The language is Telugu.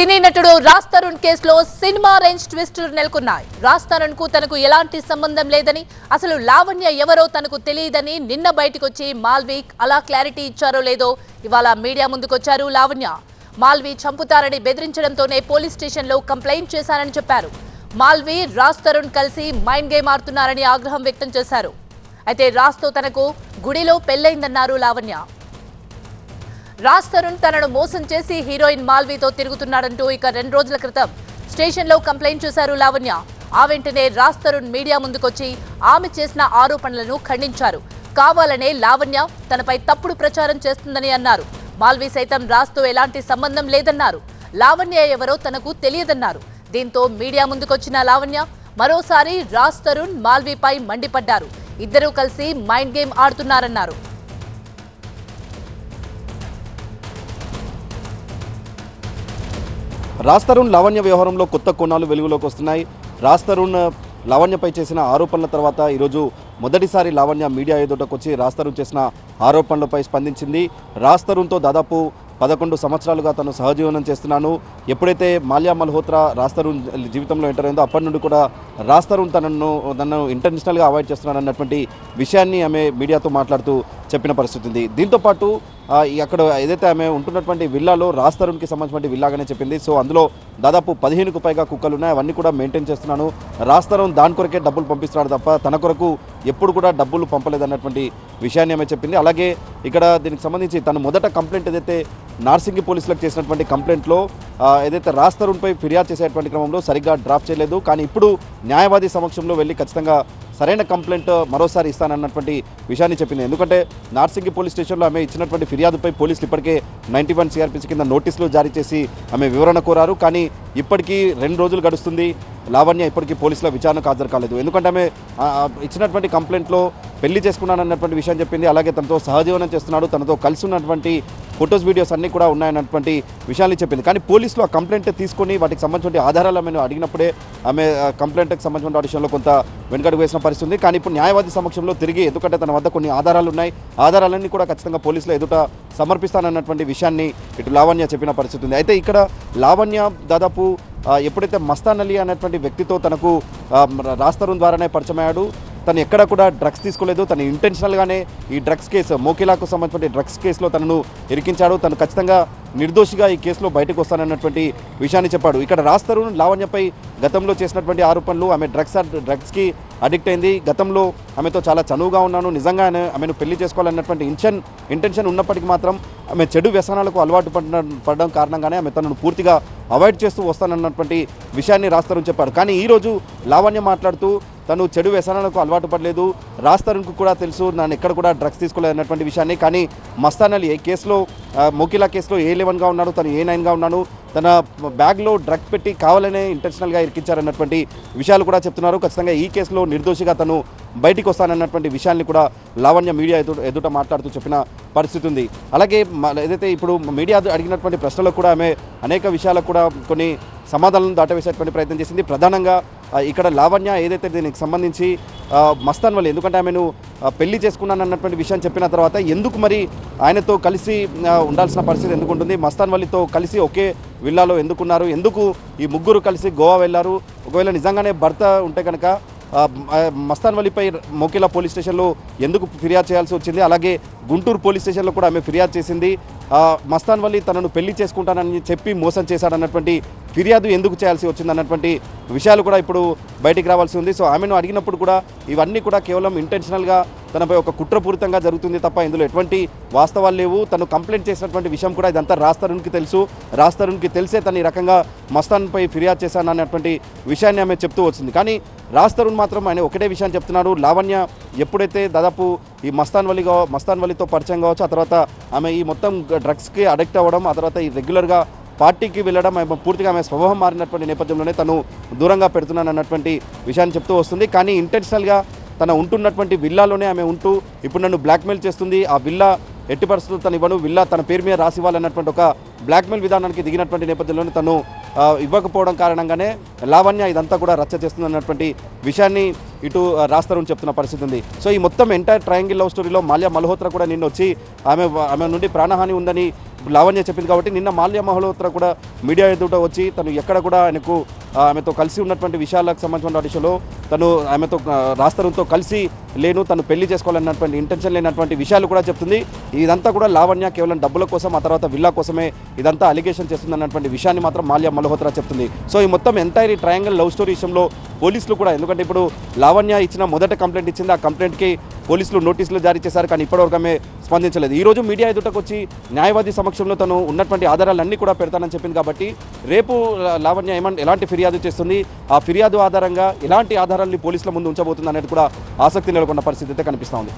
సినీ నటుడు రాజ్ తరుణ్ కేసులో సినిమా రేంజ్ ట్విస్టులు నెలకొన్నాయి. రాజ్ తరుణ్కు తనకు ఎలాంటి సంబంధం లేదని అసలు లావణ్య ఎవరో తనకు తెలియదని నిన్న బయటకొచ్చి మాల్వీక్ అలా క్లారిటీ ఇచ్చారో లేదో ఇవాళ మీడియా ముందుకొచ్చారు లావణ్య. మాల్వీ చంపుతారని బెదిరించడంతోనే పోలీస్ స్టేషన్లో కంప్లైంట్ చేశారని చెప్పారు. మాల్వీ రాజ్ తరుణ్ కలిసి మైండ్ గేమ్ ఆడుతున్నారని ఆగ్రహం వ్యక్తం చేశారు. అయితే రాజ్తో తనకు గుడిలో పెళ్ళైందన్నారు లావణ్య. రాజ్ తరుణ్ తనను మోసం చేసి హీరోయిన్ మాల్వీతో తిరుగుతున్నాడంటూ ఇక రెండు రోజుల క్రితం స్టేషన్లో కంప్లైంట్ చేశారు లావణ్య. ఆ వెంటనే రాజ్ తరుణ్ మీడియా ముందుకొచ్చి ఆమె చేసిన ఆరోపణలను ఖండించారు. కావాలనే లావణ్య తనపై తప్పుడు ప్రచారం చేస్తుందని అన్నారు. మాల్వీ సైతం రాజ్తో ఎలాంటి సంబంధం లేదన్నారు. లావణ్య ఎవరో తనకు తెలియదన్నారు. దీంతో మీడియా ముందుకొచ్చిన లావణ్య మరోసారి రాజ్ తరుణ్ మాల్వీపై మండిపడ్డారు. ఇద్దరూ కలిసి మైండ్ గేమ్ ఆడుతున్నారన్నారు. రాజ్ తరుణ్ లావణ్య వ్యవహారంలో కొత్త కోణాలు వెలుగులోకి వస్తున్నాయి. రాజ్ తరుణ్ లావణ్యపై చేసిన ఆరోపణల తర్వాత ఈరోజు మొదటిసారి లావణ్య మీడియా ఎదుటకు వచ్చి రాజ్ తరుణ్ చేసిన ఆరోపణలపై స్పందించింది. రాజ్ తరుణ్తో దాదాపు పదకొండు సంవత్సరాలుగా తను సహజీవనం చేస్తున్నాను. ఎప్పుడైతే మాల్యా మల్హోత్రా రాజ్ తరుణ్ జీవితంలో ఎంటర్ అయిందో అప్పటి నుండి కూడా రాజ్ తరుణ్ తనను నన్ను ఇంటర్నేషనల్గా అవాయిడ్ చేస్తున్నాను అన్నటువంటి విషయాన్ని ఆమె మీడియాతో మాట్లాడుతూ చెప్పిన పరిస్థితి ఉంది. దీంతోపాటు అక్కడ ఏదైతే ఆమె ఉంటున్నటువంటి విల్లాలో రాస్తరుణ్కి సంబంధించినటువంటి విల్లాగానే చెప్పింది. సో అందులో దాదాపు పదిహేనుకు పైగా కుక్కలు ఉన్నాయి అవన్నీ కూడా మెయింటైన్ చేస్తున్నాను. రాస్తరుణ్ దాని కొరకే డబ్బులు పంపిస్తున్నాడు తప్ప తన కొరకు ఎప్పుడు కూడా డబ్బులు పంపలేదన్నటువంటి విషయాన్ని ఆమె చెప్పింది. అలాగే ఇక్కడ దీనికి సంబంధించి తను మొదట కంప్లైంట్ ఏదైతే నార్సింగి పోలీసులకు చేసినటువంటి కంప్లైంట్లో ఏదైతే రాస్తరుణ్పై ఫిర్యాదు చేసేటువంటి క్రమంలో సరిగ్గా డ్రాప్ చేయలేదు. కానీ ఇప్పుడు న్యాయవాది సమక్షంలో వెళ్ళి ఖచ్చితంగా సరైన కంప్లైంట్ మరోసారి ఇస్తానన్నటువంటి విషయాన్ని చెప్పింది. ఎందుకంటే నార్సింగి పోలీస్ స్టేషన్లో ఆమె ఇచ్చినటువంటి ఫిర్యాదుపై పోలీసులు ఇప్పటికే నైంటీ వన్ సిఆర్పిసి కింద నోటీసులు జారీ చేసి ఆమె వివరణ కోరారు. కానీ ఇప్పటికీ రెండు రోజులు గడుస్తుంది. లావణ్య ఇప్పటికీ పోలీసుల విచారణకు హాజరు కాలేదు. ఎందుకంటే ఆమె ఇచ్చినటువంటి కంప్లైంట్లో పెళ్ళి చేసుకున్నానన్నటువంటి విషయం చెప్పింది. అలాగే తనతో సహజీవనం చేస్తున్నాడు. తనతో కలిసి ఉన్నటువంటి ఫొటోస్ వీడియోస్ అన్నీ కూడా ఉన్నాయన్నటువంటి విషయాన్ని చెప్పింది. కానీ పోలీసులు ఆ కంప్లైంట్ తీసుకొని వాటికి సంబంధించిన ఆధారాలు ఆమెను అడిగినప్పుడే ఆమె కంప్లైంట్కి సంబంధించిన విషయంలో కొంత వెనుకడుగు వేసిన పరిస్థితి ఉంది. కానీ ఇప్పుడు న్యాయవాది సమక్షంలో తిరిగి ఎందుకంటే తన వద్ద కొన్ని ఆధారాలు ఉన్నాయి. ఆధారాలన్నీ కూడా ఖచ్చితంగా పోలీసులు ఎదుట సమర్పిస్తానన్నటువంటి విషయాన్ని ఇటు లావణ్య చెప్పిన పరిస్థితి ఉంది. అయితే ఇక్కడ లావణ్య దాదాపు ఎప్పుడైతే మస్తాన్ అలీ అనేటువంటి వ్యక్తితో తనకు ఆ, రాస్తరుణ్ ద్వారానే పరిచయమయ్యాడు తను ఎక్కడ కూడా డ్రగ్స్ తీసుకోలేదు. తను ఇంటెన్షనల్గానే ఈ డ్రగ్స్ కేసు మోకిలాకు సంబంధించిన డ్రగ్స్ కేసులో తనను ఇరికించాడు. తను ఖచ్చితంగా నిర్దోషిగా ఈ కేసులో బయటకు వస్తానన్నటువంటి విషయాన్ని చెప్పాడు. ఇక్కడ రాస్తారు లావణ్యపై గతంలో చేసినటువంటి ఆరోపణలు. ఆమె డ్రగ్స్ డ్రగ్స్కి అడిక్ట్ అయింది. గతంలో ఆమెతో చాలా చనువుగా ఉన్నాను. నిజంగా ఆమెను పెళ్ళి చేసుకోవాలన్నటువంటి ఇంటెన్ ఇంటెన్షన్ ఉన్నప్పటికీ మాత్రం ఆమె చెడు వ్యసనాలకు అలవాటు పడడం పడడం కారణంగానే ఆమె తనను పూర్తిగా అవాయిడ్ చేస్తూ వస్తానన్నటువంటి విషయాన్ని రాస్తారని చెప్పాడు. కానీ ఈరోజు లావణ్య మాట్లాడుతూ తను చెడు వ్యసనాలకు అలవాటు పడలేదు. రాస్తారన్కు కూడా తెలుసు నన్ను ఎక్కడ కూడా డ్రగ్స్ తీసుకోలేదు అన్నటువంటి విషయాన్ని. కానీ మస్తాన్ అలీ ఏ కేసులో మోకిలా కేసులో ఏ లెవెన్గా ఉన్నాడు తను ఏ నైన్గా ఉన్నాడు తన బ్యాగ్లో డ్రగ్ పెట్టి కావాలనే ఇంటెన్షనల్గా ఇరికించారన్నటువంటి విషయాలు కూడా చెప్తున్నారు. ఖచ్చితంగా ఈ కేసులో నిర్దోషిగా తను బయటికి వస్తానన్నటువంటి విషయాన్ని కూడా లావణ్య మీడియా ఎదు ఎదుట మాట్లాడుతూ చెప్పిన పరిస్థితి ఉంది. అలాగే మ- ఏదైతే ఇప్పుడు మీడియా అడిగినటువంటి ప్రశ్నలకు కూడా ఆమె అనేక విషయాలకు కూడా కొన్ని సమాధానం దాటవేసేటువంటి ప్రయత్నం చేసింది. ప్రధానంగా ఇక్కడ లావణ్య ఏదైతే దీనికి సంబంధించి మస్తాన్ వల్ల ఎందుకంటే ఆమెను పెళ్ళి చేసుకున్నాను అన్నటువంటి విషయం చెప్పిన తర్వాత ఎందుకు మరి ఆయనతో కలిసి ఉండాల్సిన పరిస్థితి ఎందుకు ఉంటుంది మస్తాన్ వల్లితో కలిసి ఒకే విల్లాలో ఎందుకున్నారు? ఎందుకు ఈ ముగ్గురు కలిసి గోవా వెళ్ళారు? ఒకవేళ నిజంగానే భర్త ఉంటే కనుక మస్తాన్వల్లిపై మస్తాన్ మోకిలా పోలీస్ స్టేషన్లో ఎందుకు ఫిర్యాదు చేయాల్సి వచ్చింది? అలాగే గుంటూరు పోలీస్ స్టేషన్లో కూడా ఆమె ఫిర్యాదు చేసింది. మస్తాన్వల్లి మస్తాన్ వల్లి తనను పెళ్ళి చేసుకుంటానని చెప్పి మోసం చేశాడన్నటువంటి ఫిర్యాదు ఎందుకు చేయాల్సి వచ్చింది అన్నటువంటి విషయాలు కూడా ఇప్పుడు బయటికి రావాల్సి ఉంది. సో ఆమెను అడిగినప్పుడు కూడా ఇవన్నీ కూడా కేవలం ఇంటెన్షనల్గా తనపై ఒక కుట్రపూరితంగా జరుగుతుంది తప్ప ఇందులో ఎటువంటి వాస్తవాలు లేవు. తను కంప్లైంట్ చేసినటువంటి విషయం కూడా ఇదంతా రాస్తరుణ్కి తెలుసు. రాస్తరుణ్కి తెలిసే తను ఈ రకంగా మస్తాన్పై ఫిర్యాదు చేశాను అన్నటువంటి విషయాన్ని ఆమె చెప్తూ వచ్చింది. కానీ రాస్తరుణ్ మాత్రం ఆయన ఒకటే విషయాన్ని చెప్తున్నాడు లావణ్య ఎప్పుడైతే దాదాపు ఈ మస్తాన్ వలిగా మస్తాన్ వలితో పరిచయం కావచ్చు ఆ తర్వాత ఆమె ఈ మొత్తం డ్రగ్స్కి అడిక్ట్ అవ్వడం ఆ తర్వాత ఈ రెగ్యులర్గా పార్టీకి వెళ్ళడం ఆమె పూర్తిగా ఆమె స్వభావం మారినటువంటి నేపథ్యంలోనే తను దూరంగా పెడుతున్నాను అన్నటువంటి విషయాన్ని చెప్తూ వస్తుంది. కానీ ఇంటెన్షనల్గా తన ఉంటున్నటువంటి విల్లాలోనే ఆమె ఉంటూ ఇప్పుడు నన్ను బ్లాక్మెయిల్ చేస్తుంది. ఆ విల్లా ఎట్టి పరిస్థితులు తను ఇవ్వను. విల్లా తన పేరు మీద రాసి ఇవ్వాలన్నటువంటి ఒక బ్లాక్మెయిల్ విధానానికి దిగినటువంటి నేపథ్యంలోనే తను ఇవ్వకపోవడం కారణంగానే లావణ్య ఇదంతా కూడా రచ్చ చేస్తుందన్నటువంటి విషయాన్ని ఇటు రాస్తారని చెప్తున్న పరిస్థితి ఉంది. సో ఈ మొత్తం ఎంటైర్ ట్రయాంగిల్ లవ్ స్టోరీలో మాల్యా మల్హోత్రా కూడా నిన్న వచ్చి ఆమె ఆమె నుండి ప్రాణహాని ఉందని లావణ్య చెప్పింది కాబట్టి నిన్న మాల్య మహోత్ర కూడా మీడియా ఎదుట వచ్చి తను ఎక్కడ కూడా ఆయనకు ఆమెతో కలిసి ఉన్నటువంటి విషయాలకు సంబంధించిన విషయంలో తను ఆమెతో రాస్తరంతో కలిసి లేను తను పెళ్ళి చేసుకోవాలన్నటువంటి ఇంటెన్షన్ లేనటువంటి విషయాలు కూడా చెప్తుంది. ఇదంతా కూడా లావణ్య కేవలం డబ్బుల కోసం ఆ తర్వాత విల్లా కోసమే ఇదంతా అలిగేషన్ చేస్తుంది అన్నటువంటి విషయాన్ని మాత్రం మాల్య మల్హోత్రా చెప్తుంది. సో ఈ మొత్తం ఎంటైర్ ఈ ట్రయాంగిల్ లవ్ స్టోరీ విషయంలో పోలీసులు కూడా ఎందుకంటే ఇప్పుడు లావణ్య ఇచ్చిన మొదట కంప్లైంట్ ఇచ్చింది ఆ కంప్లైంట్కి పోలీసులు నోటీసులు జారీ చేశారు కానీ ఇప్పటివరకు ఆమె స్పందించలేదు. ఈ రోజు మీడియా ఎదుటకు వచ్చి న్యాయవాది సమక్షంలో తను ఉన్నటువంటి ఆధారాలన్నీ కూడా పెడతానని చెప్పింది కాబట్టి రేపు లావణ్య ఏమన్ ఎలాంటి ఫిర్యాదు చేస్తుంది ఆ ఫిర్యాదు ఆధారంగా ఎలాంటి ఆధారాలని పోలీసుల ముందు ఉంచబోతుంది అనేది కూడా ఆసక్తి నెలకొన్న పరిస్థితి అయితే కనిపిస్తూ ఉంది.